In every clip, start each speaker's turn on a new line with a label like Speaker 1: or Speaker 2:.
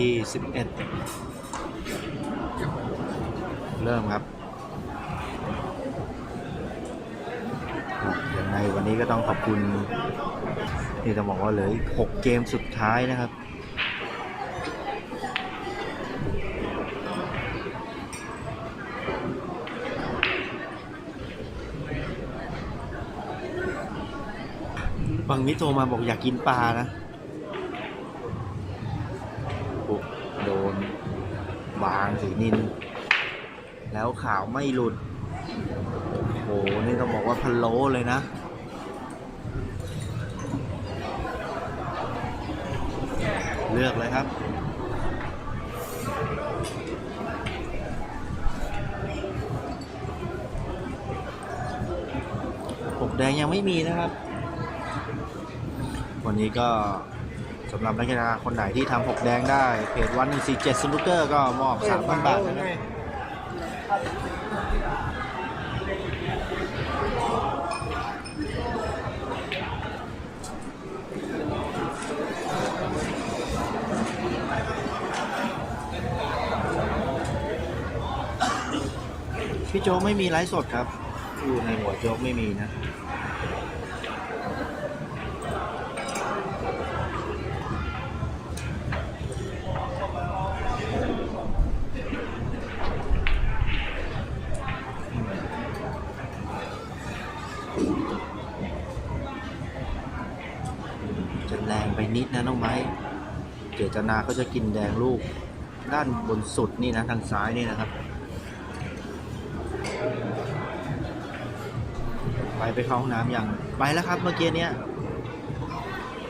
Speaker 1: ที่ 11 เริ่มครับยังไงวันนี้ก็ต้องขอบคุณนี่จะบอกว่าเหลืออีก 6 เกมสุดท้ายนะครับ บางมิโทรมาบอกอยากกินปลานะโอ้โดน วางสีนิน แล้วขาวไม่หลุดโอ้โหนี่ต้องบอกว่าพะโลเลยนะเลือกเลยครับ ผมแดงยังไม่มีนะครับ วันนี้ก็ สำหรับนักกีฬาคนไหนที่ทำหกแดงได้เพจวันหนึ่งสี่เจ็ดสนุกเกอร์ก็มอบสามพันบาทนะครับพี่โจไม่มีไลฟ์สดครับ อยู่ในหัวโจกไม่มีนะจะแรง ไปนิดนะน้องไม้เจตนาเขาจะกินแดงลูก ด้านบนสุดนี่นะทางซ้ายนี่นะครับ ไปไปเข้าห้องน้ำยังไปแล้วครับเมื่อกี้เนี้ย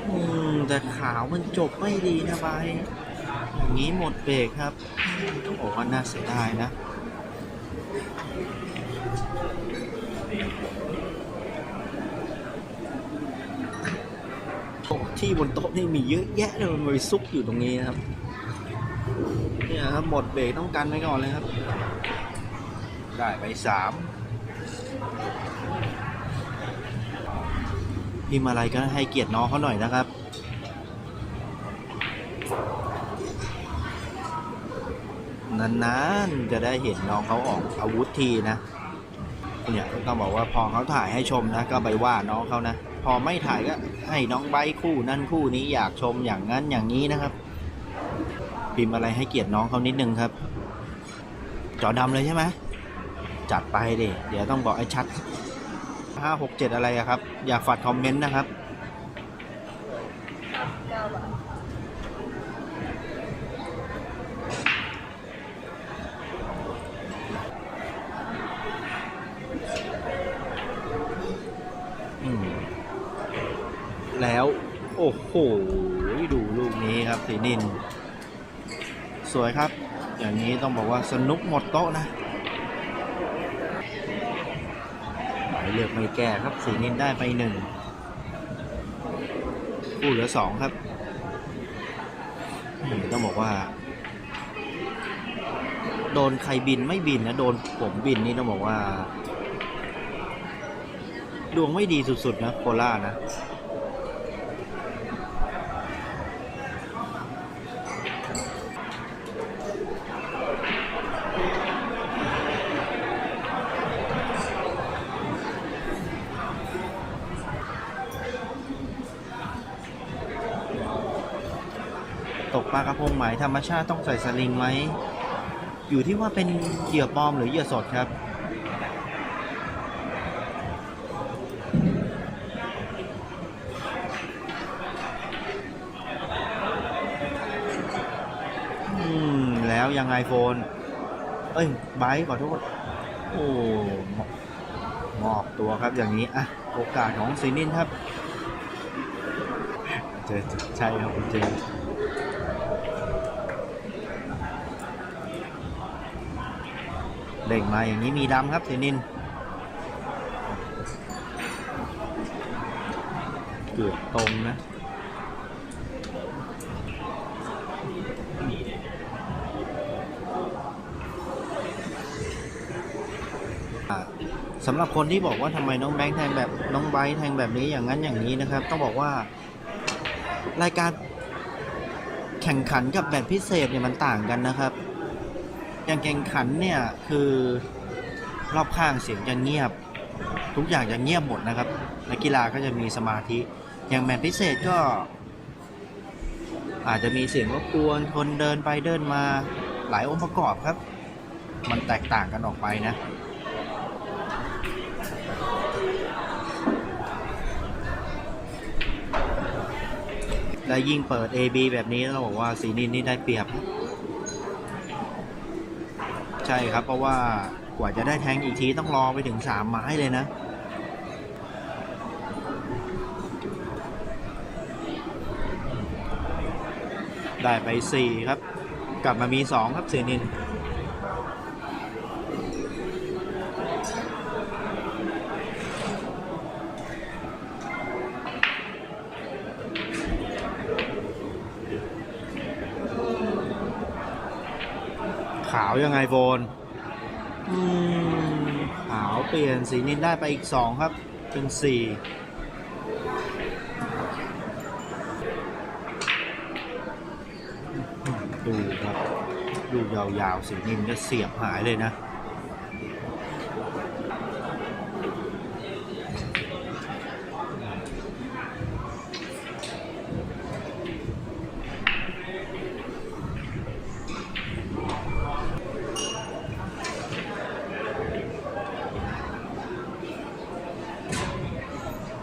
Speaker 1: อืมแต่ขาวมันจบไม่ดีนะไปอย่างนี้หมดเบรกครับโอ้ก็น่าเสียดายนะ โต๊ะ ที่บนโต๊ะนี่มีเยอะแยะเลยมันไปซุกอยู่ตรงนี้นะครับเนี่ยครับหมดเบรกต้องกันไว้ก่อนเลยครับ ได้ไปสามพิมพ์อะไรก็ให้เกียรติน้องเขาหน่อยนะครับนานๆจะได้เห็นน้องเขาออกอาวุธทีนะเนี่ยต้องบอกว่าพอเขาถ่ายให้ชมนะ ก็ไปว่าน้องเขานะ พอไม่ถ่ายก็ให้น้องใบคู่นั่นคู่นี้อยากชมอย่างนั้นอย่างนี้นะครับ พิมพ์อะไรให้เกียรติน้องเขานิดนึงครับ จอดำเลยใช่ไหมจัดไปดิเดี๋ยวต้องบอกไอ้ชัดห้าหกเจ็ดอะไรครับ อย่าฝัดคอมเมนต์นะครับ อืม แล้ว โอ้โห ดูลูกนี้ครับสีนิน สวยครับ อย่างนี้ต้องบอกว่าสนุกหมดโต๊ะนะหมายเลือกไม่แก้ครับสีนินได้ไปหนึ่งคู่เหลือสองครับต้องบอกว่า โดนใครบินไม่บินนะโดนผมบินนี่ต้องบอกว่า ดวงไม่ดีสุดๆนะโคล่านะ ตกปลาก ระพงไหมธรรมชาติต้องใส่สลิงไหม อยู่ที่ว่าเป็นเหยื่อปลอมหรือเหยื่อสดครับ อืม แล้วยังไงโฟน เอ้ยไบร์ทขอโทษ โอ้งอกตัวครับอย่างนี้ อะ โอกาสของซีนินครับ เจอใช่ครับคุณเจอ เด่งมาอย่างนี้มีดำครับซีนินเกือบตรงนะสำหรับคนที่บอกว่าทำไมน้องแบงค์แทงแบบน้องไบร์แทงแบบนี้อย่างนั้นอย่างนี้นะครับ ต้องบอกว่า รายการแข่งขันกับแบบพิเศษเนี่ยมันต่างกันนะครับ อย่างแข่งขันเนี่ย คือรอบข้างเสียงจะเงียบ ทุกอย่างจะเงียบหมดนะครับนักกีฬาก็จะมีสมาธิ อย่างแบบพิเศษก็ อาจจะมีเสียงรบกวนคนเดินไปเดินมาหลายองค์ประกอบครับ มันแตกต่างกันออกไปนะและยิ่งเปิด AB แบบนี้เราบอกว่าสีนินนี่ได้เปรียบ ใช่ครับ เพราะว่ากว่าจะได้แทงอีกทีต้องรอไปถึงสามไม้เลยนะได้ไป 4 ครับ กลับมามี 2 ครับเซนินาวยังไงโฟนอืมขาวเปลี่ยนสีนินได้ไปอีก2ครับ เป็น4ดูครับ ดูยาวๆสีนินก็เสียบหายเลยนะ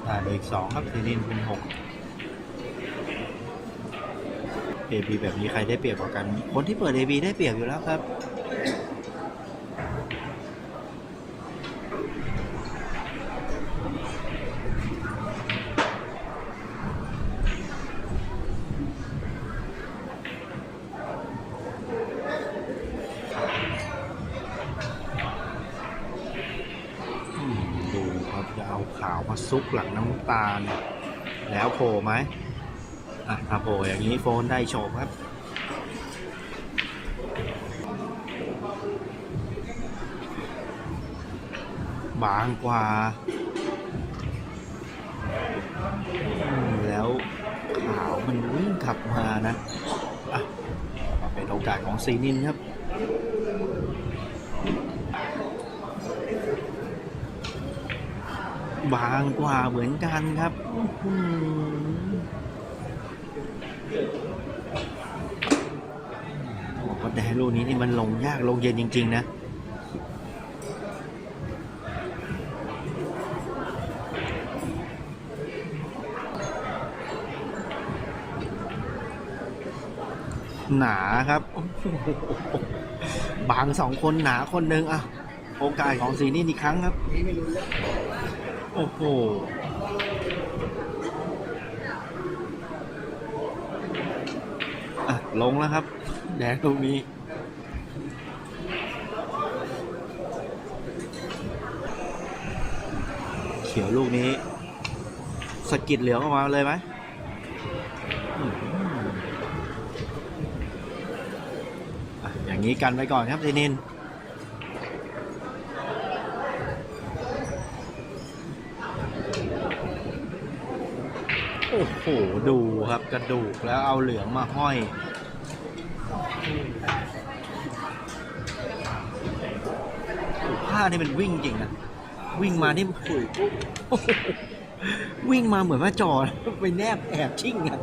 Speaker 1: อ่าเหลืออีกสองครับซีนินเป็นหก เอบีแบบนี้ใครได้เปรียบกว่ากัน คนที่เปิด AB ได้เปรียบอยู่แล้วครับดูครับจะเอาขาวมาซุกหลังน้ำตาล แล้วโผล่ไหม อะถ้าโผล่อย่างนี้โฟนได้โฉบครับบางกว่า แล้วขาวมันวิ่งขับมานะอะมาเป็นโอกาสของซีนินครับบางกว่าเหมือนกันครับ บอกว่าแดนลูกนี้นี่มันลงยากลงเย็นจริง ๆ นะหนาครับ บางสองคนหนาคนหนึ่งอะ โอกาสของสีนี่อีกครั้งครับ โอ้โห อะ ลงแล้วครับ แดงตรงนี้ เขียวลูกนี้สกิดเหลืองออกมาเลยไหมอย่างนี้กันไปก่อนครับซีนินโอ้โห ดูครับ กระดูกแล้วเอาเหลืองมาห้อย ผ้านี่เป็นวิ่งจริงนะวิ่งมานี่คุยวิ่งมาเหมือนว่าจอไปแนบแอบชิ่งอะ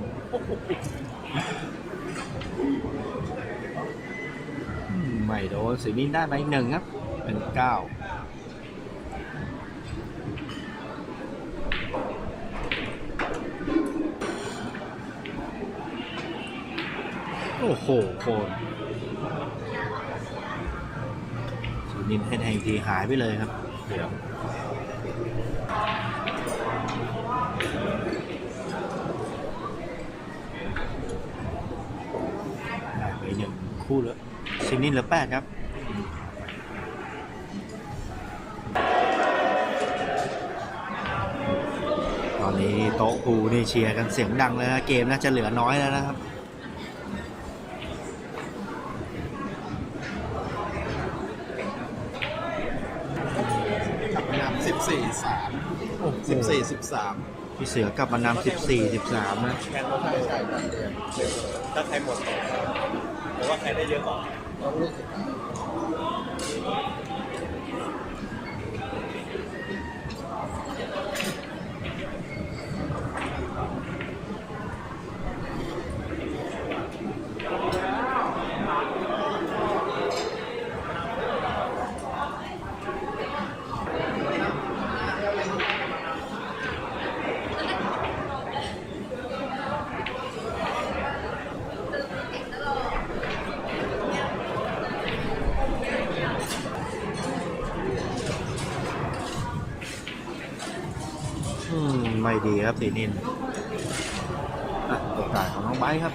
Speaker 1: อืมไม่โดนสีนี้ได้ไปหนึ่งครับ เป็นเก้า โอ้โหโคนสุนินให้แทงทีหายไปเลยครับ เดี๋ยวได้ไปหนึ่งคู่แล้วซินินเหลือแปดครับตอนนี้โต๊ะกูนี่เชียร์กันเสียงดังเลยนะเกมน่าจะเหลือน้อยแล้วนะครับ
Speaker 2: กลับไปนำ สิบสี่สามสิบสี่สิบสาม
Speaker 1: พี่เสือกลับมานำ14 13นะ
Speaker 2: แคนต้องใช่ใช่ถ้าใครหมดก่อนหรือว่าใครได้เยอะกว่า
Speaker 1: อืม ไม่ ดีครับสีนินโอกาสของน้องไบครับ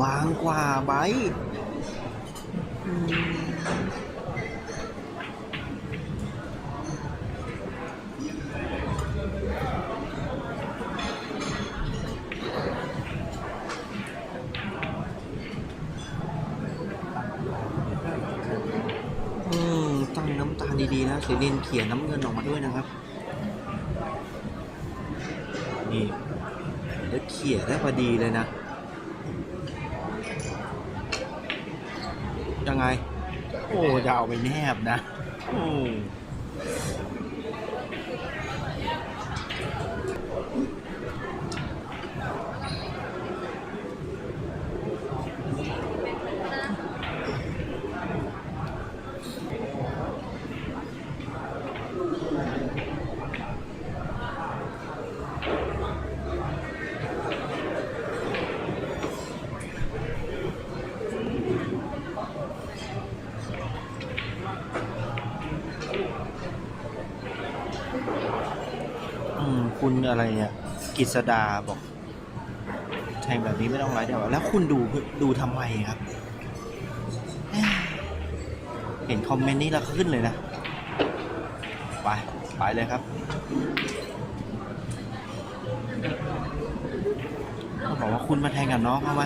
Speaker 1: บางกว่าไบร์ทอืมอืมตั้งน้ำตาล ดีๆนะสีนินเขียนน้ำเงินออกมาด้วยนะครับ นี่แล้วเขี่ยได้พอดีเลยนะ ยังไง โอ้จะเอาไปแนบนะ อมคุณ อะไรเนี่ยกิษดาบอกแทงแบบนี้ไม่ต้องไลฟ์เดี๋ยวแล้วคุณดูดูทำไมครับ เห็นคอมเมนต์นี้แล้วขึ้นเลยนะ ไป ไปเลยครับเขาบอกว่าคุณมาแทงกับน้องเขาไหม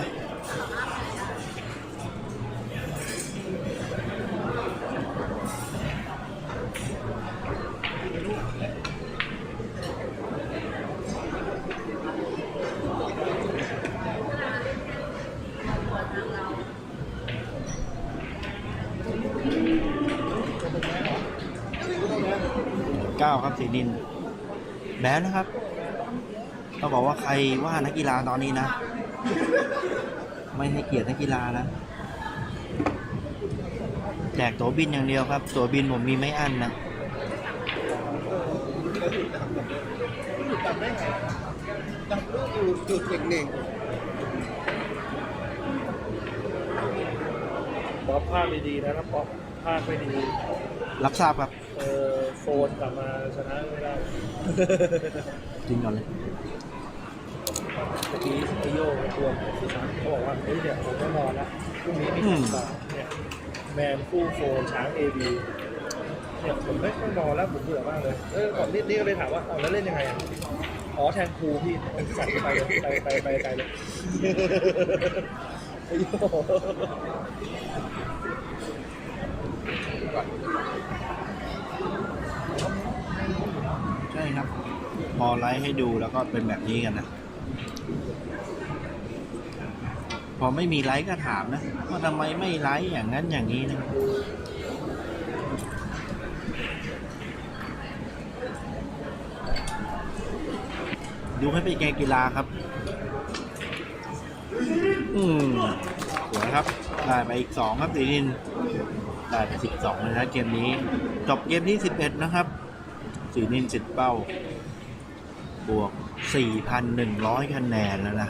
Speaker 1: ครับสีนิน แบนนะครับเขาบอกว่าใครว่านักกีฬาตอนนี้นะ ไม่ให้เกียรตินักกีฬานะแจกตั๋วบินอย่างเดียวครับ ตั๋วบินผมมีไม่อั้นนะ
Speaker 2: จำได้ไงจำรูปอยู่จุดเด่งๆบอกภาพดีๆนะถ้าป๊อปภาพไม่ดี
Speaker 1: รับทราบครับ
Speaker 2: เออ โฟนกลับมาชนะไม่ได้
Speaker 1: จริงก่อนเลย
Speaker 2: เมื่อกี้ไอโยกับตัวสุสานเขาบอกว่าเฮ้ยเนี่ยผมต้องนอนแล้วพรุ่งนี้มี
Speaker 1: อืม
Speaker 2: ต่อเนี่ยแมนคู่โฟนช้างเอบีเนี่ยผมไม่ต้องนอนแล้วผมเบื่อมากเลยเออก่อนนี่นี่ก็เลยถามว่าเอาแล้วเล่นยังไงอะอ๋อแทนครูพี่ใส่ไปเลยไปไปไปไกลเลยไอโย
Speaker 1: ใช่ ครับ พอไลฟ์ให้ดูแล้วก็เป็นแบบนี้กันนะพอไม่มีไลฟ์ก็ถามนะว่าทำไมไม่ไลฟ์อย่างนั้นอย่างนี้นะดูให้เป็นเกมกีฬาครับ อืมสวยครับ ได้ไปอีกสองครับสีนิน ได้ไปสิบสองเลยนะเกมนี้ จบเกมที่สิบเอ็ดนะครับ สีนินสิบเป้า บวกสี่พันหนึ่งร้อยคะแนนแล้วนะ